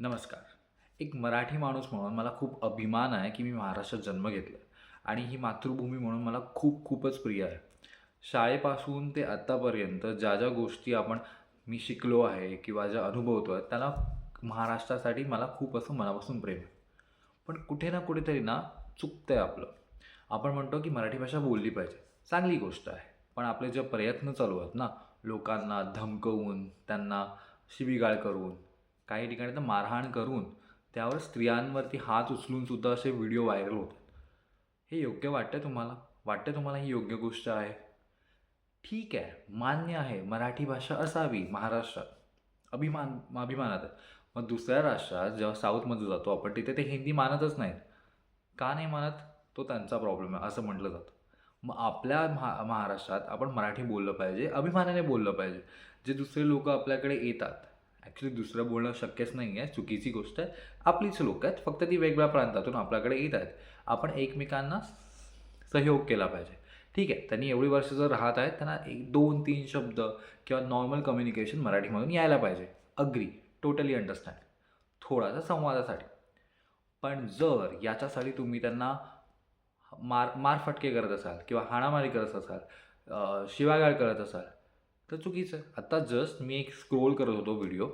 नमस्कार. एक मराठी माणूस म्हणून मला खूप अभिमान आहे की मी महाराष्ट्रात जन्म घेतला आणि ही मातृभूमी म्हणून मला खूप खूपच प्रिय आहे. शाळेपासून ते आत्तापर्यंत ज्या ज्या गोष्टी आपण मी शिकलो आहे किंवा ज्या अनुभवतो आहे त्याला महाराष्ट्रासाठी मला खूप असं मनापासून प्रेम आहे. पण कुठे ना कुठेतरी ना चुकतं आहे आपलं. आपण म्हणतो की मराठी भाषा बोलली पाहिजे. चांगली गोष्ट आहे. पण आपले जे प्रयत्न चालू आहेत ना लोकांना धमकवून त्यांना शिवीगाळ करून काही ठिकाणी तर मारहाण करून त्यावर स्त्रियांवरती हात उचलूनसुद्धा असे व्हिडिओ व्हायरल होतात. हे योग्य वाटतं तुम्हाला? वाटतं तुम्हाला ही योग्य गोष्ट आहे? ठीक आहे. मान्य आहे. मराठी भाषा असावी महाराष्ट्रात. अभिमान अभिमानात आहे. मग दुसऱ्या राष्ट्रात जेव्हा साऊथमध्ये जातो आपण तिथे ते हिंदी मानतच नाहीत. का नाही मानत? तो त्यांचा प्रॉब्लेम आहे असं म्हटलं जातं. मग आपल्या महा महाराष्ट्रात आपण मराठी बोललं पाहिजे अभिमानाने बोललं पाहिजे. जे दुसरे लोक आपल्याकडे येतात ॲक्च्युली दुसरं बोलणं शक्यच नाही आहे चुकीची गोष्ट आहे. आपलीच लोक आहेत. फक्त ती वेगवेगळ्या प्रांतातून आपल्याकडे येत आहेत. आपण एकमेकांना सहयोग केला पाहिजे. ठीक आहे. त्यांनी एवढी वर्ष जर राहत आहेत त्यांना एक दोन तीन शब्द किंवा नॉर्मल कम्युनिकेशन मराठीमधून यायला पाहिजे. अग्री टोटली अंडरस्टँड थोडासा संवादासाठी. पण जर याच्यासाठी तुम्ही त्यांना मार मारफटके करत असाल किंवा हाणामारी करत असाल शिवागाळ करत असाल तर चुकीचं आहे. आत्ता जस्ट मी एक स्क्रोल करत होतो व्हिडिओ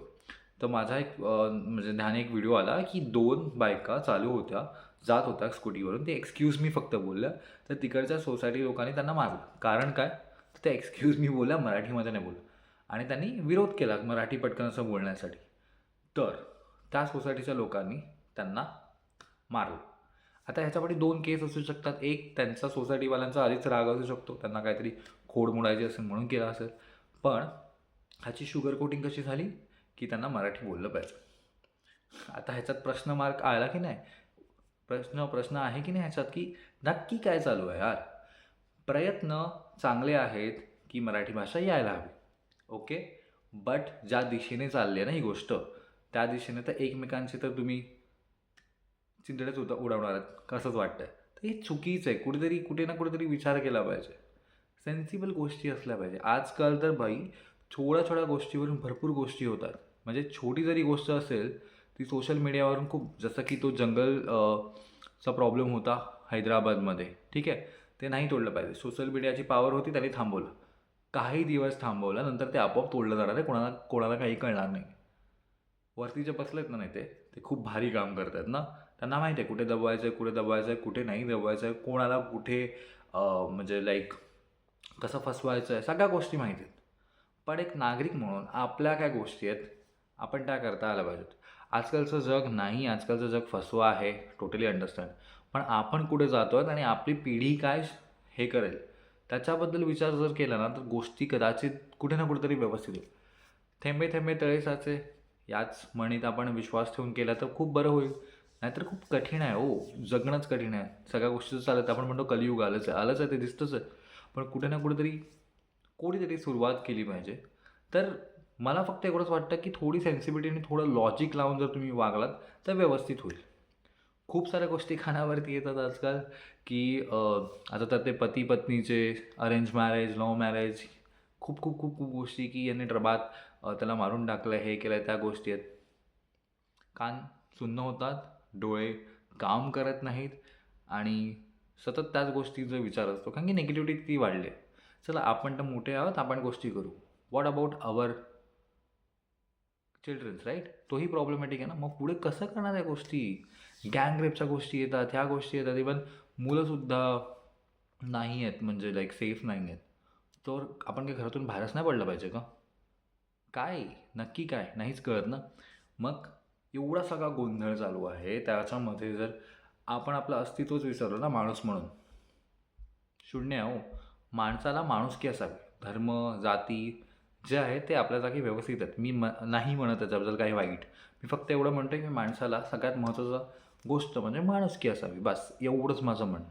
तर माझा एक म्हणजे ध्यान एक व्हिडिओ आला की दोन बायका चालू होत्या जात होत्या स्कूटीवरून. ते एक्सक्यूज मी फक्त बोलल्या. तर तिकडच्या सोसायटी लोकांनी त्यांना मारलं. कारण काय? तर त्या एक्सक्यूज मी बोलल्या मराठीमध्ये नाही बोललं. आणि त्यांनी विरोध केला मराठी पटकन असं बोलण्यासाठी. तर त्या सोसायटीच्या लोकांनी त्यांना मारलं. आता ह्याच्यामध्ये दोन केस असू शकतात. एक त्यांचा सोसायटीवाल्यांचा आधीच राग असू शकतो. त्यांना काहीतरी खोड मोडायची असेल म्हणून केला असेल. पण ह्याची शुगर कोटिंग कशी झाली? की त्यांना मराठी बोललं पाहिजे. आता ह्याच्यात प्रश्न मार्क आला की नाही? प्रश्न प्रश्न आहे की नाही ह्याच्यात? की नक्की काय चालू आहे यार? प्रयत्न चांगले आहेत की मराठी भाषा यायला हवी. ओके बट ज्या दिशेने चालली आहे ना ही गोष्ट त्या दिशेने तर एकमेकांची तर तुम्ही चिंतडेच उदा उडवणार आहात. कसंच वाटतं तर हे चुकीचं आहे. कुठेतरी कुठे ना कुठेतरी विचार केला पाहिजे. सेन्सिबल गोष्टी असल्या पाहिजे. आजकाल तर बाई छोट्या छोट्या गोष्टीवरून भरपूर गोष्टी होतात. म्हणजे छोटी जरी गोष्ट असेल ती सोशल मीडियावरून खूप जसं की तो जंगल चा प्रॉब्लेम होता हैदराबादमध्ये. ठीक आहे? ते नाही तोडलं पाहिजे. सोशल मीडियाची पॉवर होती त्यांनी थांबवलं. काही दिवस थांबवलं नंतर ते आपोआप तोडलं जाणार आहे. कोणाला कोणाला काही कळणार नाही. वरती जे बसलेत ना नेते ते? खूप भारी काम करत आहेत ना? त्यांना माहिती आहे कुठे दबवायचं आहे कुठे दबवायचं आहे कुठे नाही दबवायचं आहे कोणाला कुठे म्हणजे लाईक कसं फसवायचं आहे सगळ्या गोष्टी माहीत आहेत. पण एक नागरिक म्हणून आपल्या काय गोष्टी आहेत आपण त्या करता आल्या पाहिजेत. आजकालचं जग नाही आजकालचं जग फसवं आहे टोटली अंडरस्टँड पण आपण कुठे जातो आणि आपली पिढी काय हे करेल त्याच्याबद्दल विचार जर केला ना तर गोष्टी कदाचित कुठे ना कुठेतरी व्यवस्थित होईल. थेंबे थेंबे तळे साचे याच म्हणीत आपण विश्वास ठेवून केला तर खूप बरं होईल. नाहीतर खूप कठीण आहे हो जगणंच कठीण आहे. सगळ्या गोष्टीचं चालत आपण म्हणतो कलियुग आलंच आहे आलंच आहे ते दिसतंच आहे. पण कुठे ना कुठेतरी कोणीतरी सुरुवात केली पाहिजे. तर मला फक्त एवढंच वाटतं की थोडी सेन्सिबिलिटी आणि थोडं लॉजिक लावून जर तुम्ही वागलात तर व्यवस्थित होईल. खूप साऱ्या गोष्टी खानावरती येतात आजकाल की आता तर ते पती पत्नीचे अरेंज मॅरेज लव्ह मॅरेज खूप खूप खूप खूप गोष्टी की यांनी डबात त्याला मारून टाकलं हे केलं त्या गोष्टी आहेत. कान सुन्न होतात डोळे काम करत नाहीत आणि सतत त्याच गोष्टीचा विचार असतो कारण की निगेटिव्हिटी ती वाढली. चला आपण तर मोठे आहोत आपण गोष्टी करू. What about our childrens right तोही प्रॉब्लेमॅटिक आहे ना? मग पुढे कसं करणार या गोष्टी? गँग रेपच्या गोष्टी येतात ह्या गोष्टी येतात. इवन मुलंसुद्धा नाही आहेत म्हणजे लाईक सेफ नाही आहेत. तर आपण काही घरातून बाहेरच नाही पडलं पाहिजे का? काय? नक्की काय? नाहीच कळत ना? मग एवढा सगळा गोंधळ चालू आहे. त्याच्यामध्ये जर आपण आपलं अस्तित्वच विसरलो ना माणूस म्हणून. शून्य आहे हो. माणसाला माणुसकी असावी? धर्म जाती जे आहे ते आपल्या जागी व्यवस्थित आहेत. मी म नाही म्हणत त्याच्याबद्दल काही वाईट. मी फक्त एवढं म्हणतो की माणसाला सगळ्यात महत्त्वाचं गोष्ट म्हणजे माणुसकी असावी. बस एवढंच माझं म्हणणं.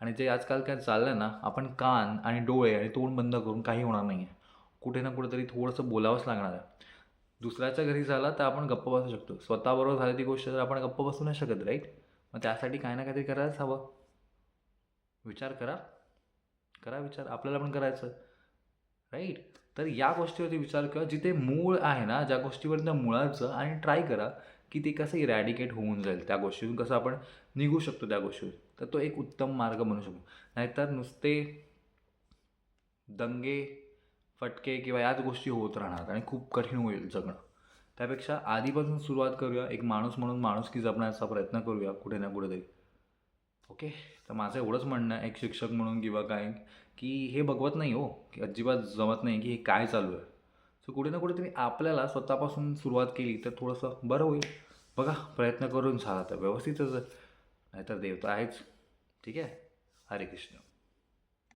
आणि जे आजकाल काय चाललं आहे ना आपण कान आणि डोळे आणि तोंड बंद करून काही होणार नाही आहे कुठे ना कुठेतरी थोडंसं बोलावंच लागणार आहे. दुसऱ्याच्या घरी झाला तर आपण गप्प बसू शकतो. स्वतःबरोबर झाली ती गोष्ट तर आपण गप्प बसू नाही शकत राईट मग त्यासाठी काही ना काहीतरी करायलाच हवं. विचार करा. करा विचार. आपल्याला पण करायचं. राईट तर या गोष्टीवरती विचार करा. जिथे मूळ आहे ना ज्या गोष्टीवर त्या मुळाचं आणि ट्राय करा की ते कसं इरॅडिकेट होऊन जाईल त्या गोष्टीतून. कसं आपण निघू शकतो त्या गोष्टीतून. तर तो एक उत्तम मार्ग बनू शकतो नाहीतर नुसते दंगे फटके किंवा याच गोष्टी होत राहणार आणि खूप कठीण होईल जगणं त्यापेक्षा आधीपासून सुरुवात करूया. एक माणूस म्हणून माणुसकी जपण्याचा प्रयत्न करूया कुठे ना कुठेतरी. ओके तर माझं एवढंच म्हणणं आहे एक शिक्षक म्हणून किंवा काय की हे बघवत नाही हो. की अजिबात जमत नाही की हे काय चालू आहे. सो कुठे ना कुठेतरी आपल्याला स्वतःपासून सुरुवात केली तर थोडंसं बरं होईल. बघा प्रयत्न करून झाला तर व्यवस्थितच नाहीतर देवता आहेच. ठीक आहे? हरे कृष्ण.